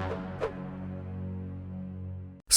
Thank you.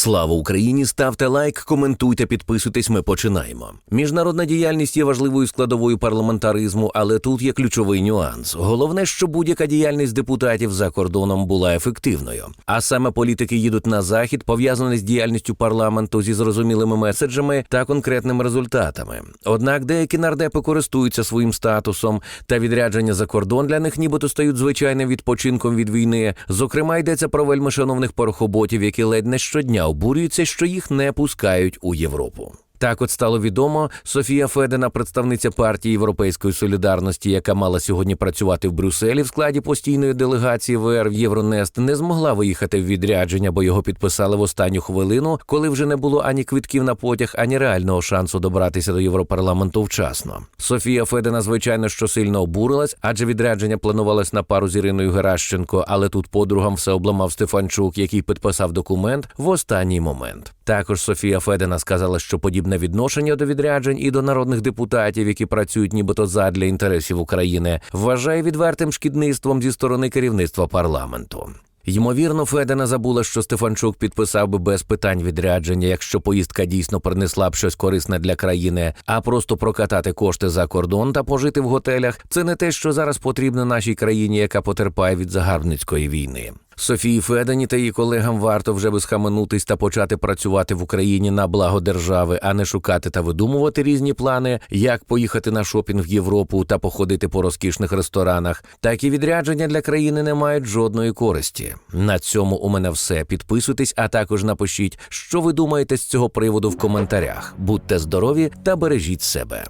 Слава Україні! Ставте лайк, коментуйте, підписуйтесь. Ми починаємо. Міжнародна діяльність є важливою складовою парламентаризму, але тут є ключовий нюанс. Головне, щоб будь-яка діяльність депутатів за кордоном була ефективною. А саме політики їдуть на захід, пов'язаний з діяльністю парламенту зі зрозумілими меседжами та конкретними результатами. Однак деякі нардепи користуються своїм статусом та відрядження за кордон для них нібито стають звичайним відпочинком від війни. Зокрема, йдеться про вельми шановних порохоботів, які ледь не щодня обурюються, що їх не пускають у Європу. Так, от стало відомо, Софія Федена, представниця партії Європейської солідарності, яка мала сьогодні працювати в Брюсселі в складі постійної делегації ВР в Євронест, не змогла виїхати в відрядження, бо його підписали в останню хвилину, коли вже не було ані квитків на потяг, ані реального шансу добратися до Європарламенту вчасно. Софія Федена, звичайно, що сильно обурилась, адже відрядження планувалось на пару з Іриною Геращенко, але тут подругам все обламав Стефанчук, який підписав документ в останній момент. Також Софія Федена сказала, що подібне відношення до відряджень і до народних депутатів, які працюють нібито задля інтересів України, вважає відвертим шкідництвом зі сторони керівництва парламенту. Ймовірно, Федена забула, що Стефанчук підписав би без питань відрядження, якщо поїздка дійсно принесла б щось корисне для країни, а просто прокатати кошти за кордон та пожити в готелях це не те, що зараз потрібно нашій країні, яка потерпає від загарбницької війни. Софії Федені та її колегам варто вже би схаменутись та почати працювати в Україні на благо держави, а не шукати та видумувати різні плани, як поїхати на шопінг в Європу та походити по розкішних ресторанах. Такі відрядження для країни не мають жодної користі. На цьому у мене все. Підписуйтесь, а також напишіть, що ви думаєте з цього приводу в коментарях. Будьте здорові та бережіть себе.